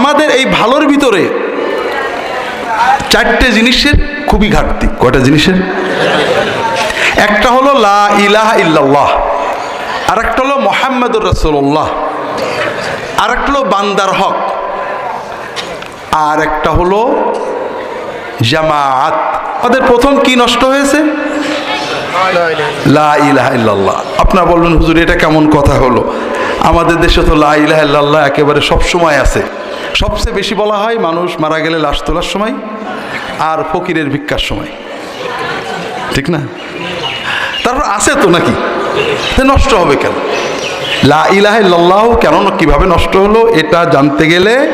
আমাদের এই ভালোর ভিতরে চারটে জিনিসের খুবই ঘাটতি। কয়টা জিনিসের? একটা হলো লা ইলাহা ইল্লাল্লাহ আর একটা হলো মোহাম্মদুর রসুল্লাহ আর একটা হলো বান্দার হক আর একটা হলো জামায়াত আমাদের প্রথম কি নষ্ট হয়েছে? লা ইলাহা ইল্লাল্লাহ। আপনারা বলবেন, হুজুর, এটা কেমন কথা হলো? আমাদের দেশে তো লা ইলাহা ইল্লাল্লাহ একেবারে সব সময় আছে। সবচেয়ে বেশি বলা হয় মানুষ মারা গেলে লাশ তোলার সময় আর ফকিরের ভিক্ষার সময়। ঠিক না? তারপর আছে তো নাকি? নষ্ট হবে কেন? লা কেন কীভাবে নষ্ট হলো এটা জানতে গেলে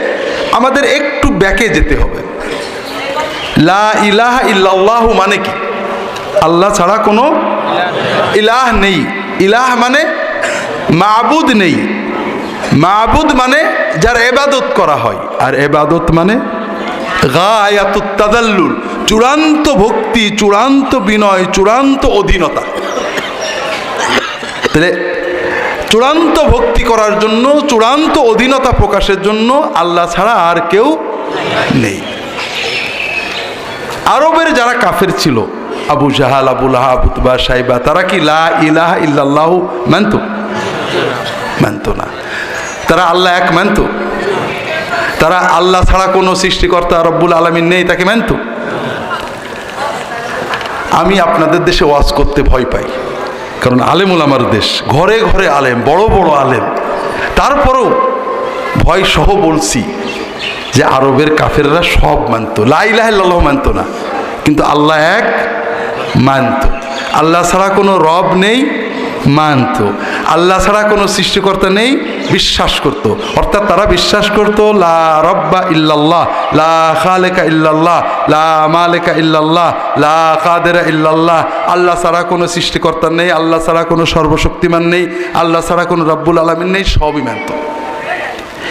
আমাদের একটু ব্যাকে যেতে হবে। লা ইল্লাল্লাহ মানে কি? আল্লাহ ছাড়া কোনো ইলাহ নেই। ইলাহ মানে মাবুদ নেই। মাবুদ মানে যার এবাদত করা হয়। আর এবাদত মানে গায়াতুত তাদাল্লুল চূড়ান্ত ভক্তি, চূড়ান্ত বিনয়, চূড়ান্ত অধীনতা। তাহলে চূড়ান্ত ভক্তি করার জন্য, চূড়ান্ত অধীনতা প্রকাশের জন্য আল্লাহ ছাড়া আর কেউ নেই। আরবের যারা কাফের ছিল, আবু জাহাল আবুল আহাব উতবা, সাইবা, তারা কি লা ইলাহা ইল্লাল্লাহ মানত? মানত না। তারা আল্লাহ এক মানত। তারা আল্লাহ ছাড়া কোনো সৃষ্টিকর্তা রব্বুল আলমিন নেই, তাকে মানত। আমি আপনাদের দেশে ওয়াজ করতে ভয় পাই। কারণ আলেমুল আমার দেশ, ঘরে ঘরে আলেম, বড় বড় আলেম। তারপরও ভয় সহ বলছি যে আরবের কাফেররা সব মানত। লাইলাহ মানত না, কিন্তু আল্লাহ এক মানত। আল্লাহ ছাড়া কোনো রব নেই, মানত। আল্লাহ ছাড়া কোনো সৃষ্টিকর্তা নেই, বিশ্বাস করত। অর্থাৎ তারা বিশ্বাস করত, লা রব্বা ইল্লাল্লাহ, লা খালেকা ইল্লাল্লাহ, লা মালেকা ইল্লাল্লাহ, লা কাদেরা ইল্লাল্লাহ। আল্লাহ ছাড়া কোনো সৃষ্টিকর্তা নেই, আল্লাহ ছাড়া কোনো সর্বশক্তিমান নেই, আল্লাহ ছাড়া কোনো রব্বুল আলমিন নেই, সবই মানত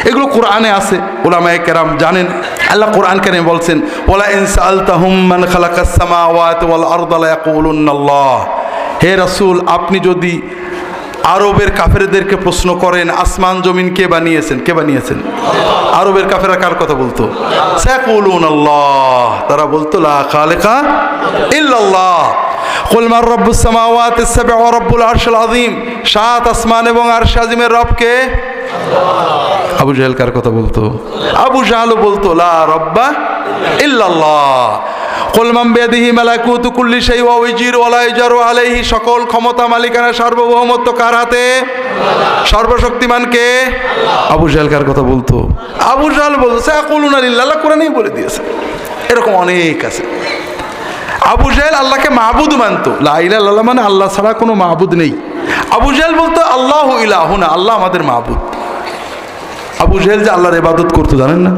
এগুলো কোরআনে আছে ওলামায় কেরাম জানেন। আল্লাহ কোরআন কেন বলছেন, ওলা ইনসা আরদা লা ইয়াকুলুন্নাল্লাহ। হে রাসূল, আপনি যদি আরবের কাফেরদেরকে প্রশ্ন করেন, আসমান জমিন কে বানিয়েছেন? কে বানিয়েছেন? আরবের কাফেরা কার কথা বলতো? সায়াকুলুন আল্লাহ তারা বলতো, লা খালেকা ইল্লাল্লাহ। কুল মার রব্বুস সামাওয়াতি ওয়া রব্বুল আরশিল আযীম। সাত আসমান এবং আরশ আজিমের রব কে আবু জাহেল কার কথা বলতো? আবু জাহালও বলতো লা রব্বা ইল্লাল্লাহ। কুল মান বিয়াদিহি মালাকুতু কুল্লি শাই ওয়া উজির ওয়া লা ইজারু আলাইহি। সকল ক্ষমতা মালিকানা সার্বভৌমত্ব কার হাতে? সর্বশক্তিমান কে? আবু জাহেল কার কথা বলতো? আবু জাহেল বলতো সায়াকুলুনা লিল্লাহ। কোরআনেই বলে দিয়েছে। এরকম অনেক আছে। আবু জাহেল আল্লাহকে মাহবুদ মানতো। লা ইলাহা ইল্লাল্লাহ মানে আল্লাহ ছাড়া কোনো মাহবুদ নেই। আবু জাহেল বলতো, আল্লাহ ইলাহুনা, আল্লাহ আমাদের মাহবুদ আবু জেহেল যে আল্লাহর ইবাদত করতো, জানেন না?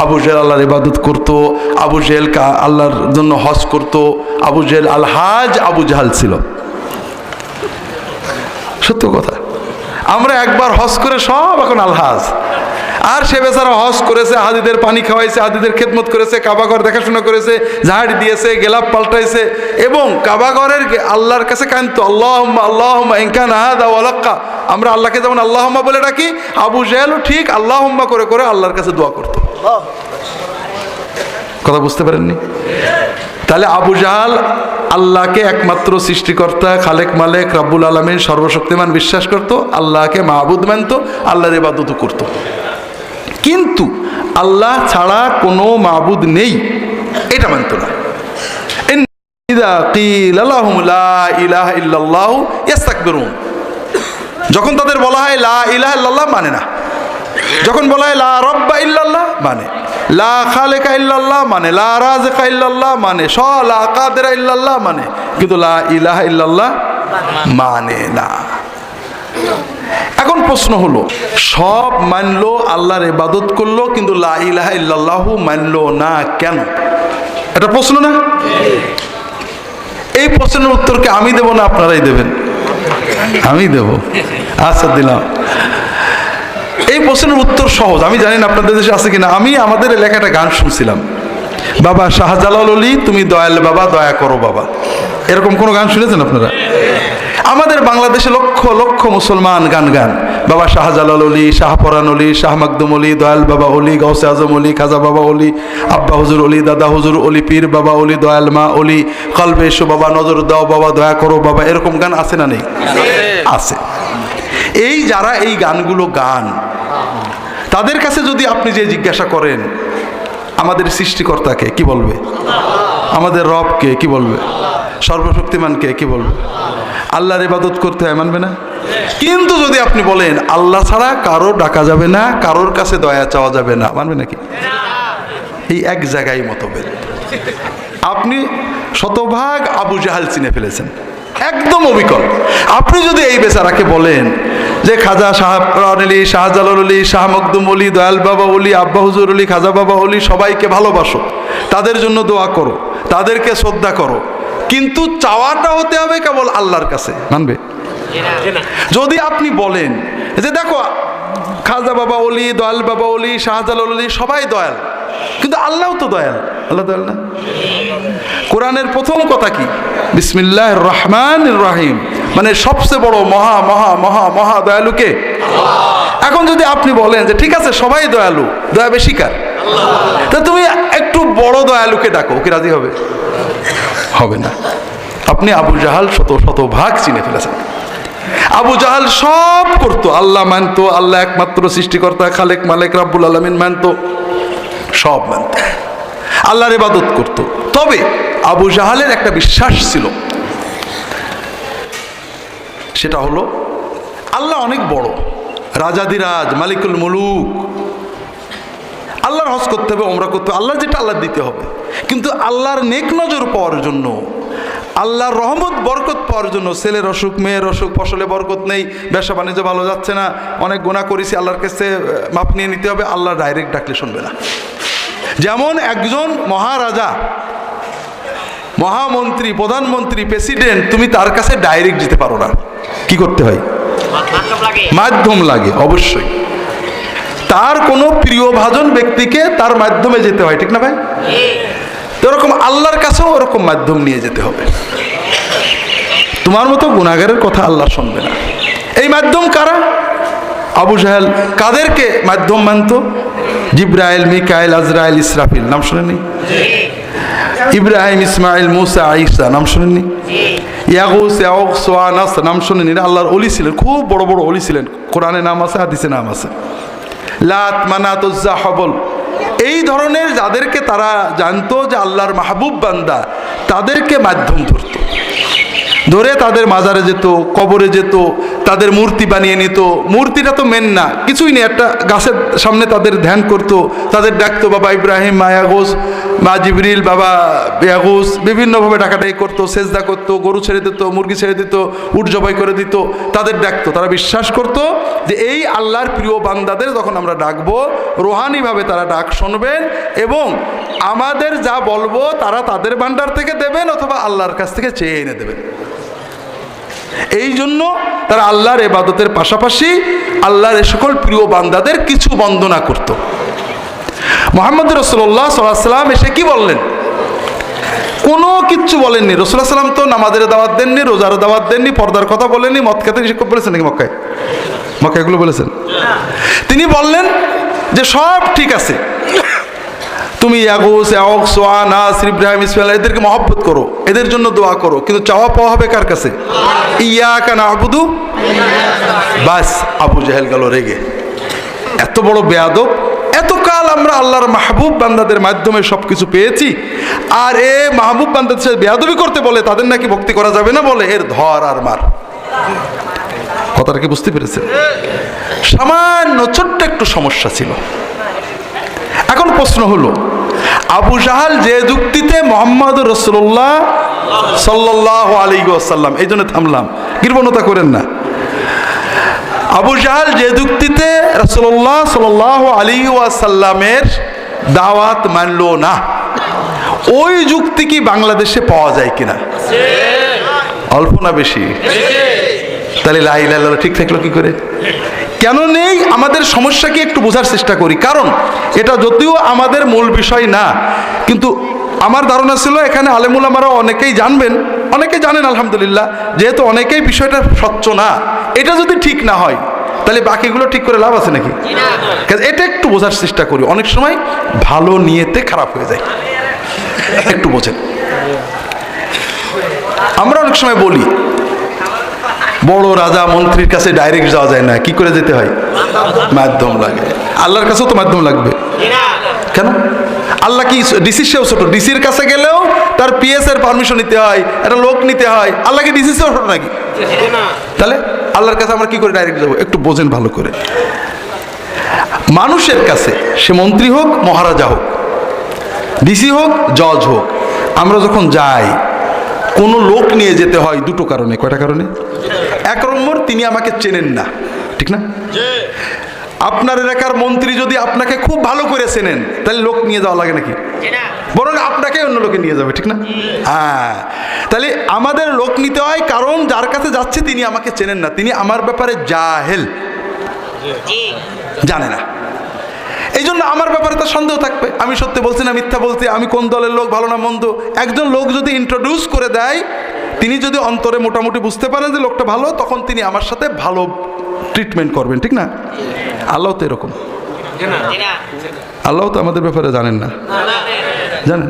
আবু জেহেল আল্লাহর ইবাদত করতো, আবু জেহেল আল্লাহর জন্য হজ করতো, আবু জেহেল আলহাজ আবু জাহাল ছিল। সত্য কথা। আমরা একবার হজ করে সব এখন আলহাজ। আর সে বেচারা হজ করেছে হাদিদের পানি খাওয়াইছে হাদিদের খেদমত করেছে, কাবাঘর দেখাশোনা করেছে, ঝাড় দিয়েছে, গেলাপ পাল্টাইছে এবং কাবাঘরের আল্লাহর কাছে কান্ত আল্লাহ আল্লাহ ইনকান আমরা আল্লাহকে যেমন আল্লাহ বলে ডাকি, আবু জাহেলও ঠিক আল্লাহ করে করে আল্লাহর কাছে দোয়া করতো। কথা বুঝতে পারেননি? তাহলে আবু জাহাল আল্লাহকে একমাত্র সৃষ্টিকর্তা, খালেক মালেক, রাব্বুল আলমীর সর্বশক্তিমান বিশ্বাস করত, আল্লাহকে মাহবুদ মানত, আল্লাহর ইবাদতও করত। কিন্তু আল্লাহ ছাড়া কোনো মাহবুদ নেই। এটা মানত না। যখন তাদের বলা হয় লা ইলাহা ইল্লাল্লাহ মানে না। যখন বলা হয় লা রব্বা ইল্লাল্লাহ মানে। লা খালেকা ইল্লাল্লাহ মানে লা রাজেকা ইল্লাল্লাহ মানে স লা কাদেরা ইল্লাল্লাহ মানে। কিন্তু লা ইলাহা ইল্লাল্লাহ মানে না। এখন প্রশ্ন হলো, সব মানলো আল্লাহর ইবাদত করল, কিন্তু লা ইলাহা মানলো না কেন? এটা প্রশ্ন না? এই প্রশ্নের উত্তরকে আমি দেব না আপনারাই দেবেন? আমি দেব। আচ্ছা দিলাম। এই প্রশ্নের উত্তর সহজ। আমি জানি না আপনাদের দেশে আছে কিনা। আমি আমাদের এলাকায় একটা গান শুনছিলাম। বাবা শাহজালাল অলি তুমি দয়াল বাবা, দয়া করো বাবা। এরকম কোনো গান শুনেছেন আপনারা? আমাদের বাংলাদেশে লক্ষ লক্ষ মুসলমান গান গান। বাবা শাহজালাল অলি শাহপরান অলি শাহ মাকদুম অলি দয়াল বাবা অলি গৌসে আজম অলি খাজা বাবা অলি আব্বা হুজুর অলি দাদা হুজুর অলি পীর বাবা অলি দয়াল মা অলি কলবে এসো বাবা, নজর দাও বাবা, দয়া করো বাবা। এরকম গান আছে না নেই? আছে। এই যারা এই গানগুলো গান, তাদের কাছে যদি আপনি যে জিজ্ঞাসা করেন আমাদের সৃষ্টিকর্তাকে কি বলবে? আমাদের রবকে কি বলবে? সর্বশক্তিমানকে কি বলবে? আল্লাহর ইবাদত করতে হয়, মানবে না? কিন্তু যদি আপনি বলেন, আল্লাহ ছাড়া কারও ডাকা যাবে না, কারোর কাছে দয়া চাওয়া যাবে না, মানবে নাকি? এই এক জায়গায় মতভেদ। আপনি শতভাগ আবু জাহাল চিনে ফেলেছেন। একদম অবিকল। আপনি যদি এই বেচারাকে বলেন যে খাজা শাহরান আলী শাহজালাল আলী শাহ মকদুম অলি দয়াল বাবা অলি আব্বা হুজুর অলি খাজা বাবা অলি সবাইকে ভালোবাসো তাদের জন্য দোয়া করো তাদেরকে শ্রদ্ধা করো কিন্তু চাওয়াটা হতে হবে কেবল আল্লাহর কাছে। মানবে? যদি আপনি বলেন যে দেখো খাজা বাবা অলি, দয়াল বাবা অলি, শাহজালাল অলি, সবাই দয়াল। কিন্তু আল্লাহ তো দয়াল। আল্লাহ দয়াল না? কোরআনের প্রথম কথা কি? বিসমিল্লাহ রহমান রাহিম। মানে সবচেয়ে বড় মহা মহা মহা মহা দয়ালুকে এখন যদি আপনি বলেন যে ঠিক আছে, সবাই দয়ালু, দয়া বেশি কার? তা তুমি একটু বড় দয়ালুকে ডাকো কি রাজি হবে? হবে না। আপনি আবু জাহাল শত শত ভাগ চিনে ফেলেছেন। আবু জাহাল সব করতো। আল্লাহ মানতো, আল্লাহ একমাত্র সৃষ্টিকর্তা, খালেক, মালেক, রাব্বুল আলমিন মানতো। সব মানত। আল্লাহর ইবাদত করত। তবে আবু জাহালের একটা বিশ্বাস ছিল। সেটা হলো, আল্লাহ অনেক বড়। রাজাদিরাজ মালিকুল মুলুক। আল্লাহর হজ করতে হবে, ওমরা করতে হবে। আল্লাহ যেটা আল্লাহ দিতে হবে। কিন্তু আল্লাহর নেক নজর পাওয়ার জন্য আল্লাহর রহমত বরকত পাওয়ার জন্য ছেলের অসুখ মেয়ের অসুখ ফসলে বরকত নেই ব্যবসা বাণিজ্য ভালো যাচ্ছে না অনেক গুণা করেছি আল্লাহর কাছে মাপ নিয়ে নিতে হবে আল্লাহ ডাইরেক্ট ডাকলে শুনবে না। যেমন একজন মহারাজা মহামন্ত্রী প্রধানমন্ত্রী প্রেসিডেন্ট তুমি তার কাছে ডাইরেক্ট যেতে পারো না। কি করতে হয়? মাধ্যম লাগে। অবশ্যই। তার কোনো প্রিয়ভাজন ব্যক্তিকে তার মাধ্যমে যেতে হয় ঠিক না ভাই? তো এরকম আল্লাহর কাছেও ওরকম মাধ্যম নিয়ে যেতে হবে। তোমার মতো গুণাগারের কথা আল্লাহ শুনবে না। এই মাধ্যম কারা? আবু জাহেল কাদেরকে মাধ্যম মানত? জিব্রাইল, মিকাইল, আজরাইল, ইসরাফিল, নাম শুনেনি ইব্রাহিম, ইসমাইল, মুসা আইসা নাম শুনেননি? নাম শুনেনি আল্লাহর অলি ছিলেন, খুব বড় বড় অলি ছিলেন। কোরআনে নাম আছে, হাদিসে নাম আছে। লাত, মানাত হবল। এই ধরনের যাদেরকে তারা জানতো যে আল্লাহর মাহবুব বান্দা, তাদেরকে মাধ্যম ধরত। ধরে তাদের মাজারে যেত, কবরে যেত তাদের মূর্তি বানিয়ে নিত। মূর্তিটা তো মেন না, কিছুই নেই। একটা গাছের সামনে তাদের ধ্যান করত। তাদের ডাকতো, বাবা ইব্রাহিম মায়াগোস মা জিবরিল, বাবা বেয়াগুস বিভিন্নভাবে ডাকাডাকি করতো, সেজদা করতো, গরু ছেড়ে দিত, মুরগি ছেড়ে দিত, উট জবাই করে দিত। তাদের ডাকতো। তারা বিশ্বাস করতো যে এই আল্লাহর প্রিয় বান্দাদের যখন আমরা ডাকবো, রোহানিভাবে তারা ডাক শুনবেন এবং আমাদের যা বলব তারা তাদের ভান্ডার থেকে দেবেন অথবা আল্লাহর কাছ থেকে চেয়ে এনে দেবেন। এই জন্য তারা আল্লাহর এবাদতের পাশাপাশি আল্লাহর এ সকল প্রিয় বান্দাদের কিছু বন্দনা করত। মোহাম্মদ রসোল্লাহ সাল্লাম এসে কি বললেন? কোনো কিচ্ছু বলেননি। রসুল্লাহ সাল্লাম তো নামাজের দাওয়াত দেননি রোজার দাওয়াত দেননি পর্দার কথা বলেননি মদ খেতে নিষেধ বলেছেন নাকি মক্কায়? মক্কায় এগুলো বলেছেন। তিনি বললেন যে সব ঠিক আছে। তুমি ইয়াগুস ইয়াওক সোয়া, নাস, ইব্রাহিম, ইসমাইল, এদেরকে মহব্বত করো, এদের জন্য দোয়া করো, কিন্তু চাওয়া পাওয়া হবে কার কাছে? ইয়া কানা আবুদু বাস, আবু জাহেল গেল রেগে। এত বড় বেয়াদব, এতকাল আমরা আল্লাহর মাহবুব বান্দাদের মাধ্যমে সব কিছু পেয়েছি, আর এ মাহবুব বান্দাদের সাথে বেয়াদবি করতে বলে, তাদের নাকি ভক্তি করা যাবে না বলে? এর ধর আর মার। কথাটা কি বুঝতে পেরেছেন? সামান্য, ছোট্ট একটু সমস্যা ছিল। এখন প্রশ্ন হলো, আবু জাহাল যে যুক্তিতে মোহাম্মদ রসুল্লাহ সাল্লাহ আলী আসাল্লাম এই জন্য থামলাম কৃপণতা করেন না। আবু জাহাল যে যুক্তিতে রসুল্লাহ সাল আলী ওয়াসাল্লামের দাওয়াত মানল না, ওই যুক্তি কি বাংলাদেশে পাওয়া যায় কিনা? অল্প না বেশি? তাহলে লাইলা ঠিক থাকল কি করে? কেন নেই? আমাদের সমস্যাকে একটু বোঝার চেষ্টা করি। কারণ এটা যদিও আমাদের মূল বিষয় না কিন্তু আমার ধারণা ছিল এখানে আলেমুলামারা অনেকেই জানবেন অনেকে জানেন আলহামদুলিল্লাহ যেহেতু অনেকেই বিষয়টা স্বচ্ছ না। এটা যদি ঠিক না হয় তাহলে বাকিগুলো ঠিক করে লাভ আছে নাকি? এটা একটু বোঝার চেষ্টা করি। অনেক সময় ভালো নিয়েতে খারাপ হয়ে যায়। একটু বোঝেন। আমরা অনেক সময় বলি বড় রাজা মন্ত্রীর কাছে ডাইরেক্ট যাওয়া যায় না। কি করে যেতে হয়? মাধ্যম লাগে। আল্লাহর কাছেও তো মাধ্যম লাগবে। কেন? আল্লাহ কি ডিসির সেও ছোট? ডিসির কাছে গেলেও তার পিএস এর পারমিশন নিতে হয়, একটা লোক নিতে হয়। আল্লাহ কি ডিসির সেও ছোট নাকি? তাহলে আল্লাহর কাছে আমরা কি করে ডাইরেক্ট যাব? একটু বোঝেন ভালো করে। মানুষের কাছে, সে মন্ত্রী হোক, মহারাজা হোক ডিসি হোক জজ হোক, আমরা যখন যাই, কোনো লোক নিয়ে যেতে হয় দুটো কারণে। কয়টা কারণে? এক নম্বর তিনি আমাকে চেনেন না। ঠিক না? আপনার এলাকার মন্ত্রী যদি আপনাকে খুব ভালো করে চেনেন তাহলে লোক নিয়ে যাওয়া লাগে নাকি? বরং আপনাকে অন্য লোকে নিয়ে যাবে ঠিক না? হ্যাঁ। তাহলে আমাদের লোক নিতে হয় কারণ যার কাছে যাচ্ছে তিনি আমাকে চেনেন না। তিনি আমার ব্যাপারে জাহেল। জানে না। এই জন্য আমার ব্যাপারে তার সন্দেহ থাকবে। আমি সত্যি বলছি না মিথ্যা বলছি। আমি কোন দলের লোক ভালো না মন্দ? একজন লোক যদি ইন্ট্রোডিউস করে দেয় তিনি যদি অন্তরে মোটামুটি বুঝতে পারেন যে লোকটা ভালো, তখন তিনি আমার সাথে ভালো ট্রিটমেন্ট করবেন, ঠিক না? আল্লাহ তো এরকম। আল্লাহ তো আমাদের ব্যাপারে জানেন না। জানেন?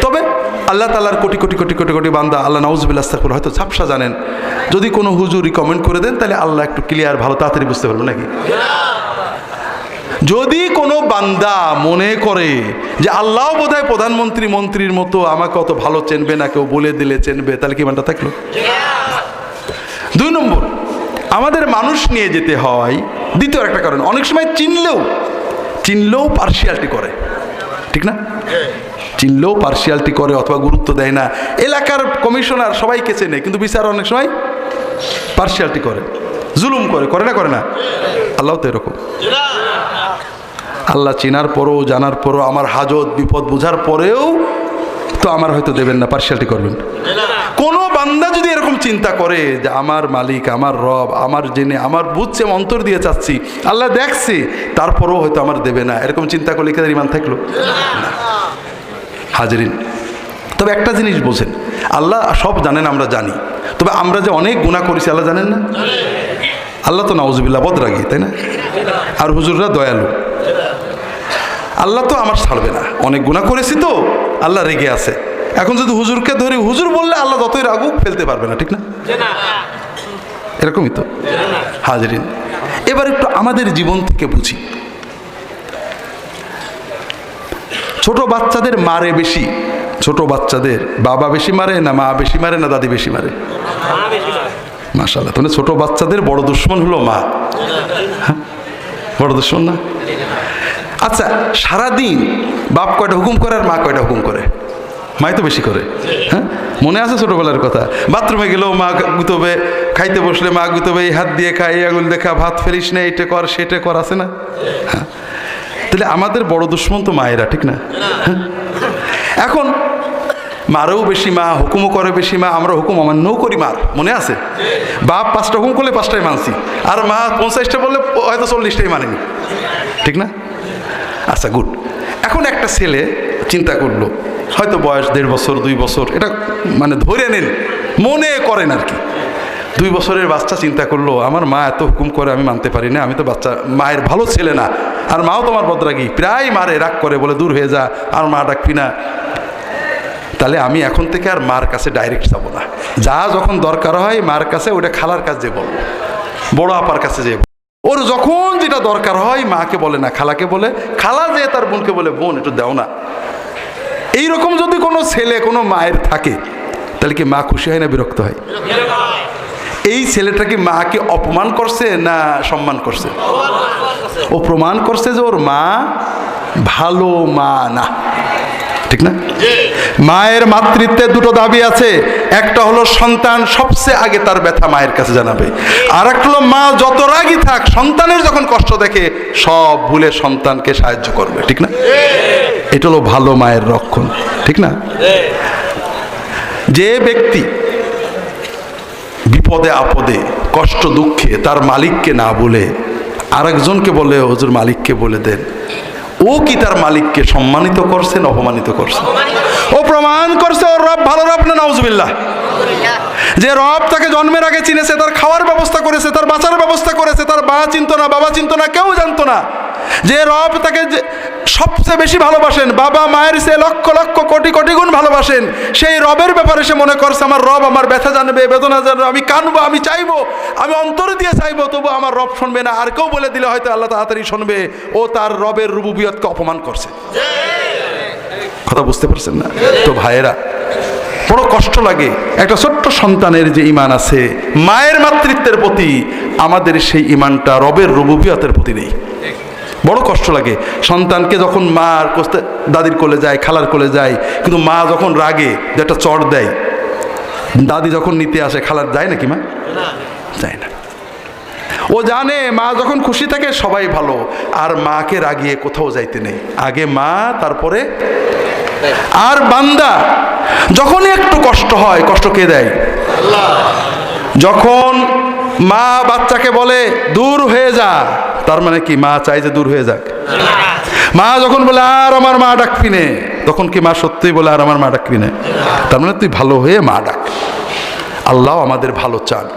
তবে আল্লাহ তালার কোটি কোটি কোটি কোটি কোটি বান্দা, আল্লাহ নাউজবিল্লাস্তাকুর হয়তো ঝাপসা জানেন। যদি কোনো হুজুর রিকমেন্ড করে দেন, তাহলে আল্লাহ একটু ক্লিয়ার ভালো, তাড়াতাড়ি বুঝতে পারব নাকি? যদি কোনো বান্দা মনে করে যে আল্লাহ বোধহয় প্রধানমন্ত্রী মন্ত্রীর মতো আমাকে অত ভালো চেনবে না, কেউ বলে দিলে চেনবে, তাহলে কি মানটা থাকল? দুই নম্বর, আমাদের মানুষ নিয়ে যেতে হয়, দ্বিতীয় একটা কারণ, অনেক সময় চিনলেও চিনলেও পার্সিয়ালিটি করে, ঠিক না? চিনলেও পার্সিয়ালিটি করে অথবা গুরুত্ব দেয় না, এলাকার কমিশনার সবাইকে চেনে, কিন্তু বিচার অনেক সময় পার্সিয়ালিটি করে, জুলুম করে করে না করে না? আল্লাহ তো এরকম। আল্লাহ চেনার পরও, জানার পরও, আমার হাজত, বিপদ বোঝার পরেও তো আমার হয়তো দেবেন না পার্সিয়ালিটি করবেন। কোনো বান্দা যদি এরকম চিন্তা করে যে আমার মালিক, আমার রব, আমার জেনে, আমার বুঝছে অন্তর দিয়ে চাচ্ছি, আল্লাহ দেখছে, তারপরেও হয়তো আমার দেবে না। এরকম চিন্তা করলে কি তার ইমান থাকল। হাজরিন, তবে একটা জিনিস বোঝেন, আল্লাহ সব জানেন, আমরা জানি। তবে আমরা যে অনেক গুণা করেছি, আল্লাহ জানেন না? আল্লাহ তো নাউজবিল্লা বদরাগি, তাই না? আর হুজুররা দয়ালু। আল্লাহ তো আমার ছাড়বে না। অনেক গুণা করেছি তো আল্লাহ রেগে আছে। এখন যদি হুজুরকে ধরি হুজুর বললে আল্লাহ যতই রাগুক ফেলতে পারবে না ঠিক না? এরকমই তো। হাজরিন এবার একটু আমাদের জীবন থেকে বুঝি। ছোট বাচ্চাদের মারে বেশি ছোট বাচ্চাদের বাবা বেশি মারে না মা বেশি মারে না দাদি বেশি মারে? মাশাল্লাহ তাহলে ছোট বাচ্চাদের বড় দুশ্মন হলো মা। হ্যাঁ? বড় দুশ্মন না? আচ্ছা সারাদিন বাপ কয়টা হুকুম করে আর মা কয়টা হুকুম করে? মাই তো বেশি করে। হ্যাঁ? মনে আছে ছোটোবেলার কথা? বাথরুমে গেলেও মা গুতবে, খাইতে বসলে মা গুতবে, এই হাত দিয়ে খাই এই আঙুল দেখা ভাত ফেরিস না এটা কর, সেটা কর, আছে না? হ্যাঁ? তাহলে আমাদের বড় দুশ্মন তো মায়েরা, ঠিক না? হ্যাঁ? এখন মারও বেশি মা, হুকুমও করে বেশি মা আমরা হুকুম অমান্যও করি মার, মনে আছে? বাপ পাঁচটা হুকুম করলে পাঁচটাই মানছি, আর মা পঞ্চাশটা বললে হয়তো চল্লিশটাই মানেনি, ঠিক না? আচ্ছা গুড এখন একটা ছেলে চিন্তা করল, হয়তো বয়স দেড় বছর, দুই বছর, এটা মানে ধরে নেন, মনে করেন আর কি। দুই বছরের বাচ্চা চিন্তা করল, আমার মা এত হুকুম করে আমি মানতে পারি না, আমি তো বাচ্চা, মায়ের ভালো ছেলে না, আর মাও তোমার বদরাগি। প্রায় মারে রাগ করে বলে, দূর হয়ে যা, আর মা ডাকবি না। তাহলে আমি এখন থেকে আর মার কাছে ডাইরেক্ট যাব না। যা যখন দরকার হয় মার কাছে ওটা খালার কাছে যে বলব বড় আপার কাছে যে ওর যখন যেটা দরকার হয়, মাকে বলে না, খালাকে বলে, খালা যে তার বোনকে বলে, বোন, একটু দাও না। এইরকম যদি কোনো ছেলে, কোনো মায়ের থাকে, তাহলে কি মা খুশি হয় না বিরক্ত হয়? এই ছেলেটা কি মাকে অপমান করছে না সম্মান করছে? ও প্রমাণ করছে যে ওর মা ভালো মা না। ঠিক না? মায়ের মাতৃত্বে দুটো দাবি আছে। একটা হলো সন্তান সবচেয়ে আগে তার ব্যথা মায়ের কাছে জানাবে। আর একটা হলো মা যত রাগই থাক, সন্তানের যখন কষ্ট দেখে, সব ভুলে সন্তানকে সাহায্য করবে, ঠিক না? এটা হলো ভালো মায়ের রক্ষণ, ঠিক না? যে ব্যক্তি বিপদে আপদে, কষ্ট দুঃখে তার মালিককে না বলে, আরেকজনকে বলে, হজুর, মালিককে বলে দেন। ও কি তার মালিককে সম্মানিত করছেন অপমানিত করছে? ও প্রমাণ করছে, ওর রব ভালো রব না নজবিল্লা যে রব তাকে জন্মের আগে চিনেছে, তার খাওয়ার ব্যবস্থা করেছে, তার বাঁচার ব্যবস্থা করেছে, তার বা চিনতো না, বাবা চিনতো না, কেউ জানতো না। যে রব তাকে সবচেয়ে বেশি ভালোবাসেন, বাবা মায়ের সে লক্ষ লক্ষ কোটি কোটি গুণ ভালোবাসেন, সেই রবের ব্যাপারে সে মনে করছে, আমার রব আমার ব্যথা জানবে, বেদনা জানবে, আমি কানবো, আমি চাইব, আমি অন্তর দিয়ে চাইব, তবু আমার রব শুনবে না। আর কেউ বলে দিলে হয়তো আল্লাহ তাড়াতাড়ি শুনবে, ও তার রবের রুবুবিয়তকে অপমান করছে। কথা বুঝতে পারছেন না? তো ভাইয়েরা, বড় কষ্ট লাগে। একটা ছোট্ট সন্তানের যে ইমান আছে, মায়ের মাতৃত্বের প্রতি আমাদের সেই ইমানটা রবের রুবুবিয়তের প্রতি নেই। বড় কষ্ট লাগে। সন্তানকে যখন মা আর কোস্তে- দাদির কোলে যায় খালার কোলে যায় কিন্তু মা যখন রাগে যে একটা চড় দেয় দাদি যখন নিতে আসে খালার যায় নাকি মা? যায় না। ও জানে মা যখন খুশি থাকে সবাই ভালো। আর মাকে রাগিয়ে কোথাও যাইতে নেই। আগে মা তারপরে আর বান্দা। যখনই একটু কষ্ট হয় কষ্ট কে দেয়? যখন মা বাচ্চাকে বলে দূর হয়ে যা। তার মানে কি মা চাই যে দূর হয়ে যাক। মা যখন বলে আর আমার মা ডাকবি নে? তখন কি মা সত্যিই বলে আর আমার মা ডাকবি নে? তার মানে তুই ভালো হয়ে মা ডাক। আল্লাহ আমাদের ভালো চান।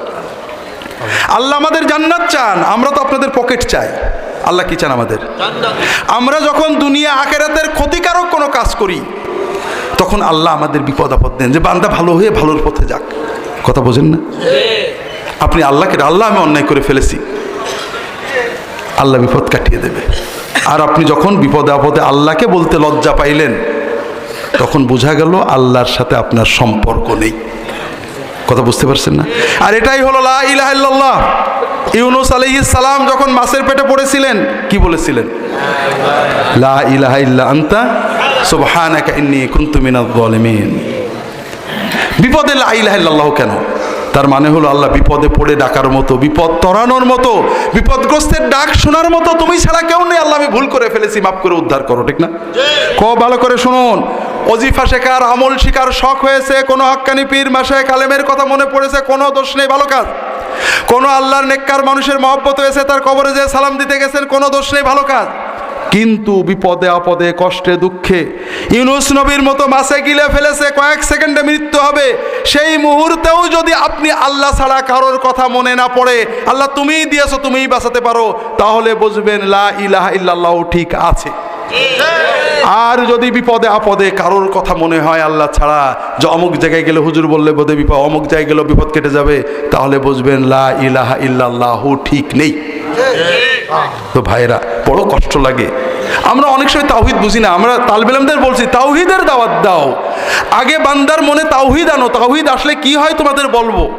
আল্লাহ আমাদের জান্নাত চান। আমরা তো আপনাদের পকেট চাই। আল্লাহ কি চান আমাদের? আমরা যখন দুনিয়া আখেরাতের ক্ষতিকারক কোনো কাজ করি তখন আল্লাহ আমাদের বিপদ আপদ দেন যে বান্দা ভালো হয়ে ভালোর পথে যাক। কথা বোঝেন না? আপনি আল্লাহকে আল্লাহ আমি অন্যায় করে ফেলেছি। আল্লাহ বিপদ কাটিয়ে দেবে। আর আপনি যখন বিপদে আপদে আল্লাহকে বলতে লজ্জা পাইলেন, তখন বোঝা গেল আল্লাহর সাথে আপনার সম্পর্ক নেই। কথা বুঝতে পারছেন না? আর এটাই হলো লা ইউনুস আলাইহিস সালাম যখন মাছের পেটে পড়েছিলেন, কি বলেছিলেন? লা ইলাহা ইল্লা আনতা, সুবহানাকা ইন্নী কুনতু মিনাজ জালিমিন বিপদে লা ইলাহা ইল্লাল্লাহ কেন? তার মানে হলো আল্লাহ বিপদে পড়ে ডাকার মতো বিপদ তরানোর মতো বিপদগ্রস্তের ডাক শোনার মতো তুমি ছাড়া কেউ নেই। আল্লাহ আমি ভুল করে ফেলেছি মাফ করে উদ্ধার করো ঠিক না? ক ভালো করে শুনুন। অজিফা শেখার আমল শিকার শখ হয়েছে কোনো হাক্কানি পীর মাসায় কালেমের কথা মনে পড়েছে কোনো দোষ নেই ভালো কাজ। কোনো আল্লাহর নেককার মানুষের মহব্বত হয়েছে তার কবরে যে সালাম দিতে গেছেন কোনো দোষ নেই ভালো কাজ। কিন্তু বিপদে আপদে, কষ্টে দুঃখে। ইউনুস নবীর মতো মাসে গিলে ফেলেছে, কয়েক সেকেন্ডে মৃত্যু হবে। সেই মুহূর্তেও যদি আপনি আল্লাহ ছাড়া কারোর কথা মনে না পড়ে, আল্লাহ তুমিই দিয়েছ, তুমিই বাঁচাতে পারো, তাহলে বুঝবেন লা ইলাহা ইল্লাল্লাহ ঠিক আছে। আর যদি বিপদে আপদে কারোর কথা মনে হয় আল্লাহ ছাড়া, যে অমুক জায়গায় গেলে হুজুর বললে বোধে বিপদ, অমুক জায়গায় গেলে বিপদ কেটে যাবে, তাহলে বুঝবেন লা ইলাহা ইল্লাল্লাহ ঠিক নেই। তো ভাইরা বড় কষ্ট লাগে। আমরা অনেক সময় তাওহিদ বুঝি না। আমরা তালবেলামদের বলছি তাওহিদের দাওয়াত দাও। আগে বান্দার মনে তাওহিদ আনো। তাওহিদ আসলে কি হয় তোমাদের বলব?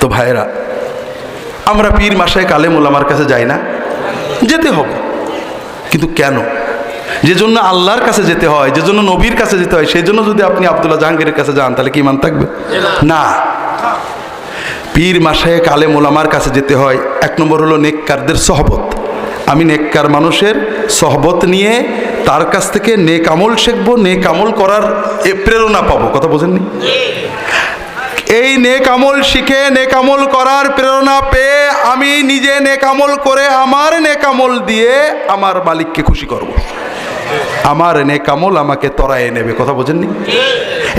তো ভাইরা আমরা পীর মাসায় কালে মোলামার কাছে যাই না। যেতে হবে। কিন্তু কেন? যে জন্য আল্লাহর কাছে যেতে হয় যে জন্য নবীর কাছে যেতে হয় সেই জন্য যদি আপনি আবদুল্লাহ জাহাঙ্গীরের কাছে যান তাহলে কি মান থাকবে? না। পীর মাসায় কালে মোলামার কাছে যেতে হয়। এক নম্বর হলো নেককারদের সহবত। আমি নেককার মানুষের সহবত নিয়ে তার কাছ থেকে নেক আমল শিখব, নেক আমল করার প্রেরণা পাবো। কথা বোঝেননি? এই নেক আমল শিখে, নেক আমল করার প্রেরণা পেয়ে আমি নিজে নেক আমল করে আমার নেক আমল দিয়ে আমার মালিককে খুশি করব। আমার নেক আমল আমাকে তরায়ে নেবে, কথা বোঝেননি?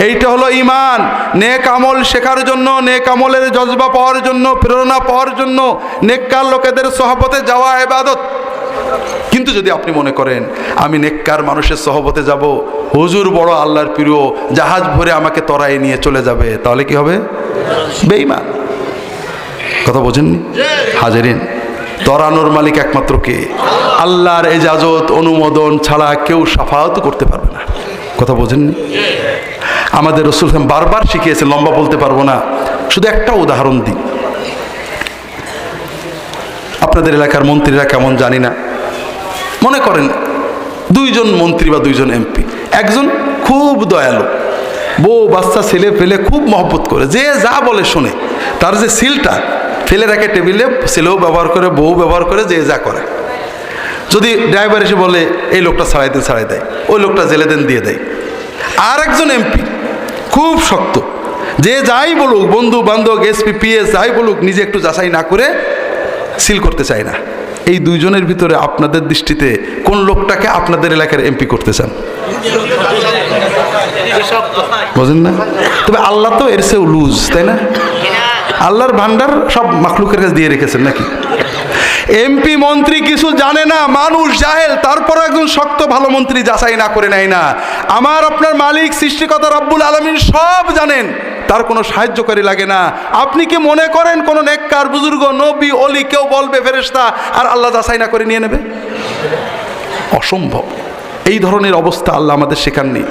এইটা হলো ইমান নেক আমল শেখার জন্য, নেক আমলের জজবা পাওয়ার জন্য, প্রেরণা পাওয়ার জন্য নেককার লোকেদের সহবতে যাওয়া এবাদত কিন্তু যদি আপনি মনে করেন, আমি নেককার মানুষের সহবতে যাব, হুজুর বড় আল্লাহর প্রিয়, জাহাজ ভরে আমাকে তরাই নিয়ে চলে যাবে, তাহলে কি হবে? বেইমান কথা বোঝেননি? হাজারিন। তরানোর মালিক একমাত্র কে? আল্লাহর এজাজত, অনুমোদন ছাড়া কেউ সাফাত করতে পারবে না। কথা বোঝেননি? আমাদের রসুল খান বারবার শিখিয়েছে লম্বা বলতে পারব না। শুধু একটা উদাহরণ দিই। আপনাদের এলাকার মন্ত্রীরা কেমন জানি না। মনে করেন, দুইজন মন্ত্রী বা দুইজন এমপি, একজন খুব দয়ালু। বউ, বাচ্চা, ছেলে পেলে খুব মহব্বত করে, যে যা বলে শোনে। তার যে সিলটা ফেলে রাখে টেবিলে ছেলেও ব্যবহার করে বউ ব্যবহার করে, যে যা করে। যদি ড্রাইভার এসে বলে, এই লোকটা ছাড়াই দেন, ছাড়াই দেয়, ওই লোকটা জেলে দেন, দিয়ে দেয়। আর একজন এমপি, খুব শক্ত, যে যাই বলুক, বন্ধু, বান্ধব, এসপি, পিএস, যাই বলুক, নিজে একটু যাচাই না করে সিল করতে চায় না। এই দুইজনের ভিতরে আপনাদের দৃষ্টিতে কোন লোকটাকে আপনাদের এলাকার এমপি করতে চান? বোঝেন না? তবে আল্লাহ তো এর চেয়েও লুজ তাই না? আল্লাহর ভান্ডার সব মাখলুকের কাছে দিয়ে রেখেছেন নাকি? এমপি মন্ত্রী কিছু জানে না, মানুষ জাহেল তারপর একজন শক্ত ভালো মন্ত্রী যাচাই না করে নেয় না। আমার, আপনার মালিক সৃষ্টিকতা রব্বুল আলমিন সব জানেন, তার কোনো সাহায্যকারী লাগে না। আপনি কি মনে করেন কোনো নেককার, বুজুর্গ, নবী, অলি, কেউ বলবে, ফেরেশতা, আর আল্লাহ যাচাই না করে নিয়ে নেবে? অসম্ভব। এই ধরনের অবস্থা আল্লাহ আমাদের শেখাননি।